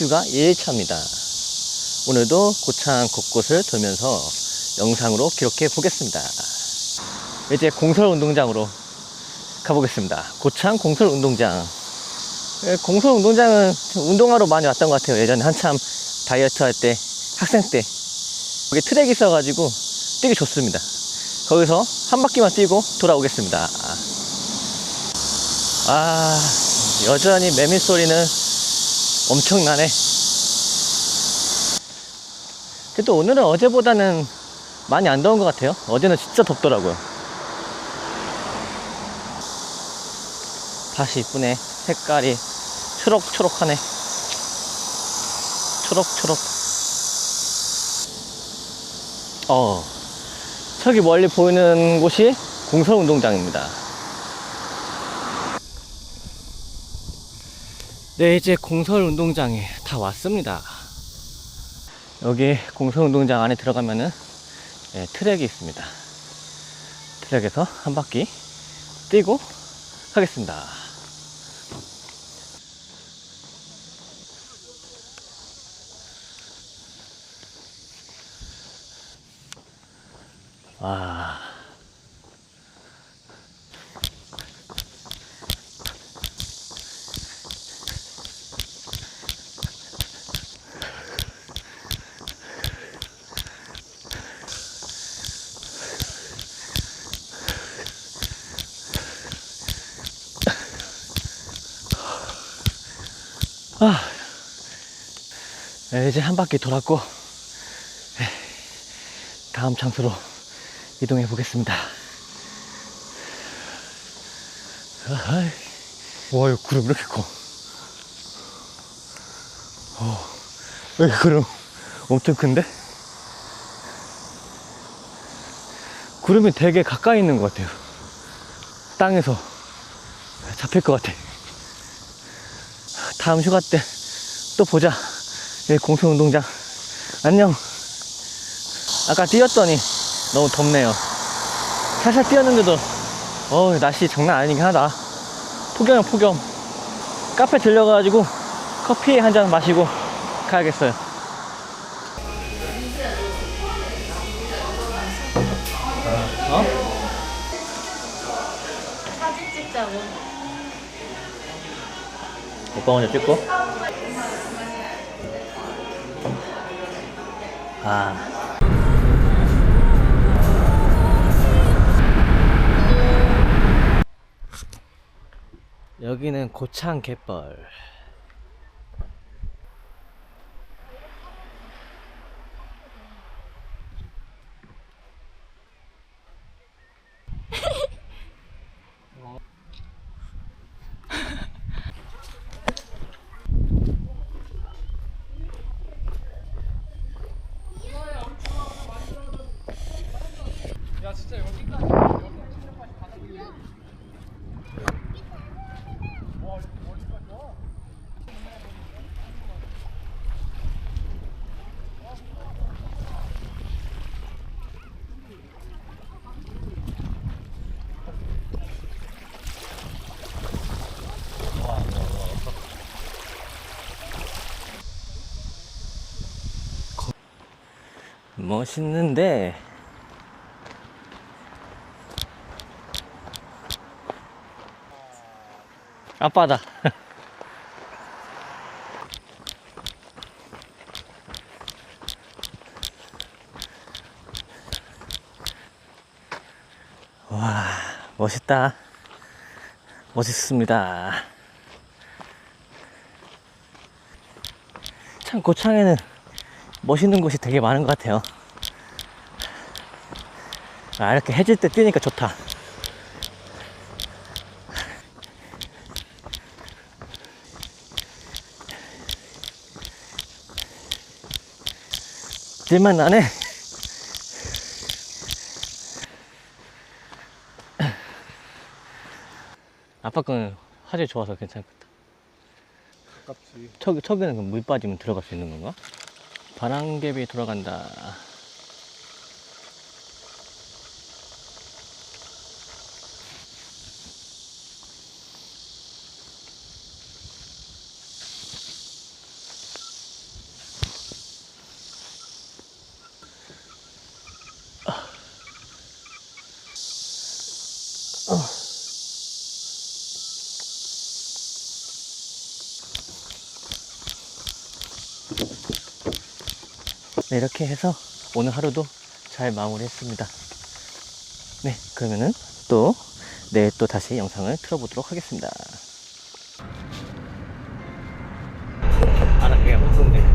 입주가 1차입니다. 오늘도 고창 곳곳을 돌면서 영상으로 기록해 보겠습니다. 이제 공설 운동장으로 가보겠습니다. 고창 공설 운동장. 예, 공설 운동장은 운동하러 많이 왔던 것 같아요. 예전에 한참 다이어트 할 때, 학생 때. 거기 트랙이 있어가지고 뛰기 좋습니다. 거기서 한 바퀴만 뛰고 돌아오겠습니다. 아, 여전히 매미 소리는 엄청나네. 그래도 오늘은 어제보다는 많이 안 더운 것 같아요. 어제는 진짜 덥더라고요. 다시 이쁘네. 색깔이 초록초록하네. 초록초록. 어, 저기 멀리 보이는 곳이 공설운동장입니다. 네, 이제 공설 운동장에 다 왔습니다. 여기 공설 운동장 안에 들어가면은 예, 트랙이 있습니다. 트랙에서 한 바퀴 뛰고 가겠습니다. 와. 아, 네, 이제 한 바퀴 돌았고, 네, 다음 장소로 이동해 보겠습니다. 와, 이거 구름 이렇게 커. 어, 여기 구름 엄청 큰데? 구름이 되게 가까이 있는 것 같아요. 땅에서 잡힐 것 같아. 다음 휴가 때 또 보자. 여기 공수운동장. 안녕. 아까 뛰었더니 너무 덥네요. 살살 뛰었는데도, 어 날씨 장난 아니긴 하다. 폭염이야, 폭염. 카페 들려가지고 커피 한 잔 마시고 가야겠어요. 오빠 먼저 찍고. 아. 여기는 고창 갯벌. 멋있는데 아빠다. 와 멋있다. 멋있습니다. 참 고창에는 멋있는 곳이 되게 많은 것 같아요. 아, 이렇게 해질 때 뛰니까 좋다. 뛸만 나네. 아빠 거는 화질 좋아서 괜찮겠다. 가깝지. 척, 척에는 그럼 물 빠지면 들어갈 수 있는 건가? 바람개비 돌아간다. 네, 이렇게 해서 오늘 하루도 잘 마무리했습니다. 네, 그러면은 또 내일 또 다시 영상을 틀어보도록 하겠습니다. 아, 나 그냥 방송돼.